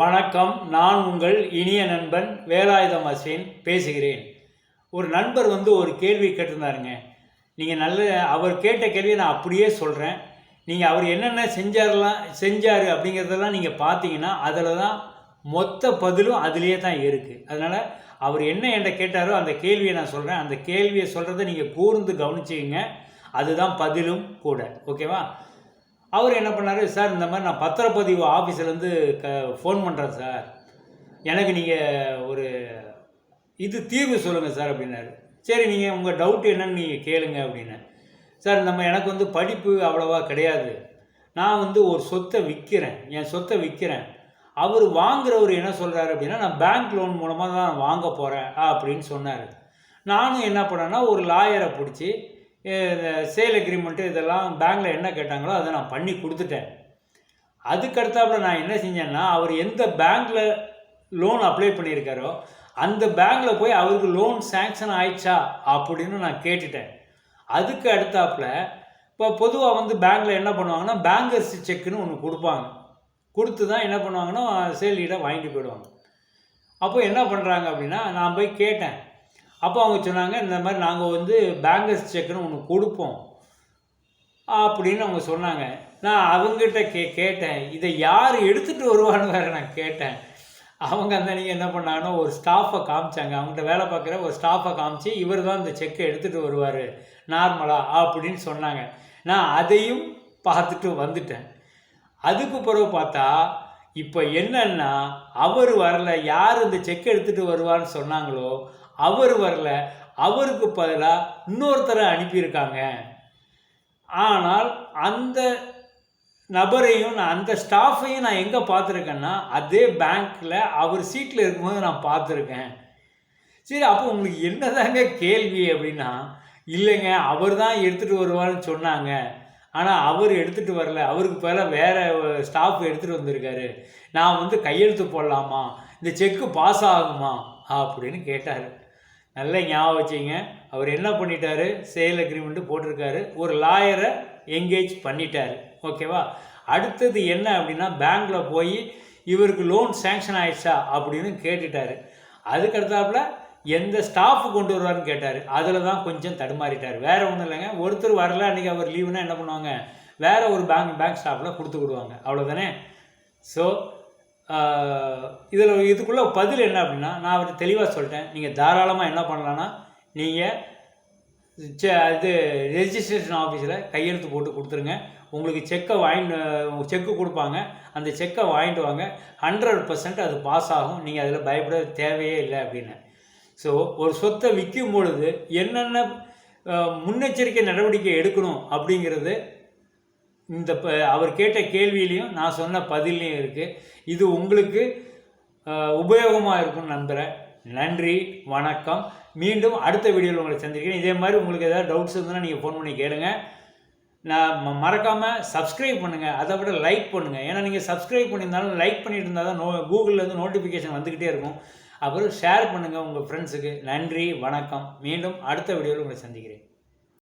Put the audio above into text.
வணக்கம் நான் உங்கள் இனிய நண்பன் வேலாயுதம் அஸ்வின் பேசுகிறேன். ஒரு நண்பர் வந்து ஒரு கேள்வி கேட்டிருந்தாருங்க. நீங்கள் நல்ல அவர் கேட்ட கேள்வியை நான் அப்படியே சொல்கிறேன் நீங்கள் அவர் என்னென்ன செஞ்சார்லாம் செஞ்சார் அப்படிங்கிறதெல்லாம் நீங்கள் பார்த்தீங்கன்னா அதில் தான் மொத்த பதிலும் அதுலேயே தான் இருக்குது அதனால் அவர் என்ன என்கிட்ட கேட்டாரோ அந்த கேள்வியை நான் சொல்கிறேன் அந்த கேள்வியை சொல்கிறத நீங்கள் கூர்ந்து கவனிச்சிங்க அதுதான் பதிலும் கூட. ஓகேவா? அவர் என்ன பண்ணார் சார் இந்த மாதிரி நான் பத்திரப்பதிவு ஆஃபீஸ்லேருந்து க ஃபோன் பண்ணுறேன் சார். எனக்கு நீங்கள் ஒரு இது தீர்வு சொல்லுங்கள் சார் அப்படின்னாரு. சரி நீங்கள் உங்கள் டவுட் என்னன்னு நீங்கள் கேளுங்க அப்படின்னு சார் நம்ம எனக்கு வந்து படிப்பு அவ்வளோவா கிடையாது. நான் வந்து ஒரு சொத்தை விற்கிறேன் என் சொத்தை விற்கிறேன் அவர் வாங்குறவர் என்ன சொல்கிறாரு அப்படின்னா நான் பேங்க் லோன் மூலமாக தான் வாங்க போகிறேன் அப்படின்னு சொன்னார். நானும் என்ன பண்ணேன்னா ஒரு லாயரை பிடிச்சி சேல் அக்ரிமெண்ட்டு இதெல்லாம் பேங்க்கில் என்ன கேட்டாங்களோ அதை நான் பண்ணி கொடுத்துட்டேன். அதுக்கடுத்தாப்புல நான் என்ன செஞ்சேன்னா அவர் எந்த பேங்க்கில் லோன் அப்ளை பண்ணியிருக்காரோ அந்த பேங்க்கில் போய் அவருக்கு லோன் சேங்ஷன் ஆயிடுச்சா அப்படின்னு நான் கேட்டுட்டேன். அதுக்கு அடுத்தாப்புல இப்போ பொதுவாக வந்து பேங்க்கில் என்ன பண்ணுவாங்கன்னா பேங்கர்ஸ் செக்குன்னு ஒன்று கொடுப்பாங்க. கொடுத்து தான் என்ன பண்ணுவாங்கன்னா சேல் லீடாக வாங்கிட்டு போயிடுவாங்க. அப்போ என்ன பண்ணுறாங்க அப்படின்னா நான் போய் கேட்டேன். அப்போ அவங்க சொன்னாங்க இந்த மாதிரி நாங்கள் வந்து பேங்கர்ஸ் செக்குன்னு ஒன்று கொடுப்போம். அப்படின்னு அவங்க சொன்னாங்க. நான் அவங்ககிட்ட கே கேட்டேன். இதை யார் எடுத்துகிட்டு வருவான்னு வேறு நான் கேட்டேன். அவங்க அந்த நீங்கள் என்ன பண்ணாங்கன்னா ஒரு ஸ்டாஃபை காமிச்சாங்க. அவங்ககிட்ட வேலை பார்க்குற ஒரு ஸ்டாஃபை காமிச்சு இவர் தான் இந்த செக்கை எடுத்துகிட்டு வருவார். நார்மலாக அப்படின்னு சொன்னாங்க. நான் அதையும் பார்த்துட்டு வந்துட்டேன். அதுக்கு பிறகு பார்த்தா இப்போ என்னன்னா அவர் வரல. யார் இந்த செக் எடுத்துகிட்டு வருவான்னு சொன்னாங்களோ அவர் வரல அவருக்கு பதிலாக இன்னொருத்தரை அனுப்பியிருக்காங்க. ஆனால் அந்த நபரையும் நான் அந்த ஸ்டாஃபையும் நான் எங்கே பார்த்துருக்கேன்னா அதே பேங்க்கில் அவர் சீட்டில் இருக்கும்போது நான் பார்த்துருக்கேன். சரி அப்போ உங்களுக்கு என்னதாங்க கேள்வி அப்படின்னா இல்லைங்க அவர் தான் எடுத்துகிட்டு வருவான்னு சொன்னாங்க. ஆனால் அவர் எடுத்துகிட்டு வரல. அவருக்கு பதிலாக வேறு ஸ்டாஃப் எடுத்துகிட்டு வந்திருக்காரு. நான் வந்து கையெழுத்து போடலாமா? இந்த செக்கு பாஸ் ஆகுமா? அப்படின்னு கேட்டார். நல்ல ஞாபகம் வச்சுங்க. அவர் என்ன பண்ணிட்டாரு? சேல் அக்ரிமெண்ட்டு போட்டிருக்காரு. ஒரு லாயரை என்கேஜ் பண்ணிட்டாரு. ஓகேவா அடுத்தது என்ன அப்படின்னா பேங்க்கில் போய் இவருக்கு லோன் சேங்ஷன் ஆயிடுச்சா அப்படின்னு கேட்டுட்டாரு. அதுக்கடுத்தாப்புல எந்த ஸ்டாஃப் கொண்டு வருவார்னு கேட்டார். அதில் தான் கொஞ்சம் தடுமாறிட்டார். வேறு ஒன்றும் இல்லைங்க. ஒருத்தர் வரல அன்றைக்கி அவர் லீவுனா என்ன பண்ணுவாங்க? வேறு ஒரு பேங்க் பேங்க் ஸ்டாஃபில் கொடுத்து விடுவாங்க. அவ்வளோதானே ஸோ இதில் இதுக்குள்ளே பதில் என்ன அப்படின்னா நான் அவர் தெளிவாக சொல்லிட்டேன். நீங்கள் தாராளமாக என்ன பண்ணலான்னா நீங்கள் இது ரெஜிஸ்ட்ரேஷன் ஆஃபீஸில் கையெழுத்து போட்டு கொடுத்துருங்க. உங்களுக்கு செக்கை வாங்கிட்டு செக்கு கொடுப்பாங்க. அந்த செக்கை வாங்கிட்டு வாங்க. ஹண்ட்ரட் பர்சன்ட் அது பாஸ் ஆகும். நீங்கள் அதில் பயப்பட தேவையே இல்லை அப்படின்னு. ஸோ ஒரு சொத்தை விற்கும் பொழுது என்னென்ன முன்னெச்சரிக்கை நடவடிக்கை எடுக்கணும் அப்படிங்கிறது இந்த ப அவர் கேட்ட கேள்வியிலையும் நான் சொன்ன பதிலையும் இருக்குது இது உங்களுக்கு உபயோகமாக இருக்கும்னு நம்புகிறேன் நன்றி வணக்கம். மீண்டும் அடுத்த வீடியோவில் உங்களை சந்திக்கிறேன். இதே மாதிரி உங்களுக்கு ஏதாவது டவுட்ஸ் இருந்ததுன்னா நீங்கள் ஃபோன் பண்ணி கேளுங்க. நான் மறக்காமல் சப்ஸ்கிரைப் பண்ணுங்கள் அதை விட லைக் பண்ணுங்கள் ஏன்னா நீங்கள் சப்ஸ்கிரைப் பண்ணியிருந்தாலும் லைக் பண்ணிட்டு இருந்தால் தான் நோ கூகுளிலேருந்து நோட்டிஃபிகேஷன் வந்துக்கிட்டே இருக்கும். அப்புறம் ஷேர் பண்ணுங்கள் உங்கள் ஃப்ரெண்ட்ஸுக்கு நன்றி வணக்கம். மீண்டும் அடுத்த வீடியோவில் உங்களை சந்திக்கிறேன்.